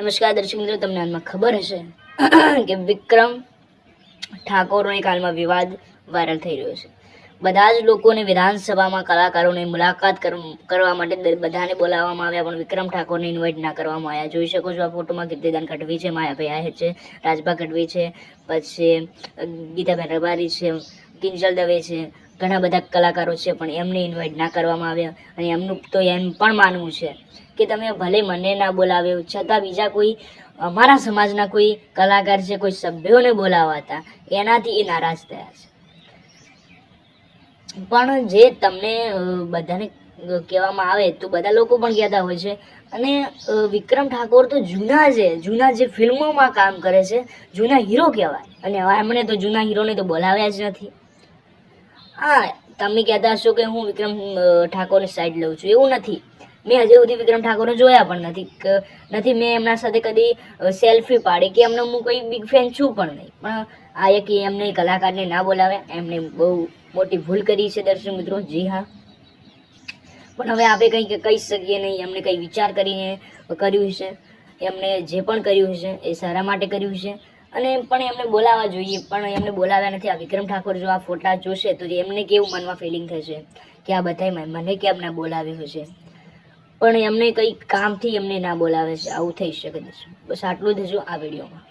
નમસ્કાર દર્શક મિત્રો, તમને હાલમાં ખબર હશે કે વિક્રમ ઠાકોરનો એક હાલમાં વિવાદ વાયરલ થઈ રહ્યો છે. બધા જ લોકોને વિધાનસભામાં કલાકારોની મુલાકાત કરવા માટે બધાને બોલાવવામાં આવ્યા, પણ વિક્રમ ઠાકોરને ઇન્વાઇટ ના કરવામાં આવ્યા. જોઈ શકો છો આ ફોટોમાં કીર્તિદાન ગઢવી છે, માયાભાઈ આહિર છે, રાજભા ગઢવી છે, પછી ગીતાબેન રબારી છે, કિંજલ દવે છે ઘણા બધા કલાકારો છે, પણ એમને ઇન્વાઇટ ના કરવામાં આવ્યા. અને એમનું તો એમ પણ માનવું છે કે તમે ભલે મને ના બોલાવ્યો, છતાં બીજા કોઈ અમારા સમાજના કોઈ કલાકાર છે, કોઈ સભ્યોને બોલાવા હતા એનાથી એ નારાજ થયા છે. પણ જે તમને બધાને કહેવામાં આવે તો બધા લોકો પણ કહેતા હોય છે. અને વિક્રમ ઠાકોર તો જૂના છે, જૂના જે ફિલ્મોમાં કામ કરે છે, જૂના હીરો કહેવાય. અને એમણે તો જૂના હીરોને તો બોલાવ્યા જ નથી. હા, તમે કહેતા હશો કે હું વિક્રમ ઠાકોરની સાઈડ લઉં છું. એવું નથી. મેં હજી સુધી વિક્રમ ઠાકોરને જોયા પણ નથી. નથી, મેં એમના સાથે કદી સેલ્ફી પાડી કે એમનો હું કોઈ બિગ ફેન છું પણ નહીં. પણ આ એક એમને કલાકારને ના બોલાવ્યા એમને બહુ મોટી ભૂલ કરી છે દર્શક મિત્રો. જી હા. પણ હવે આપણે કંઈ કહી શકીએ નહીં. એમને કંઈ વિચાર કરીને કર્યું છે. એમને જે પણ કર્યું છે, એ સારા માટે કર્યું છે. અને પણ એમને બોલાવવા જોઈએ, પણ એમને બોલાવ્યા નથી. આ વિક્રમ ઠાકોર જો આ ફોટા જોશે તો એમને કેવું મનમાં ફિલિંગ થશે કે આ બધાય મને કેમ ના બોલાવ્યું હશે? પણ એમને કંઈક કામથી એમને ના બોલાવે છે, આવું થઈ શકે છે. બસ આટલું જ હજુ આ વિડીયોમાં.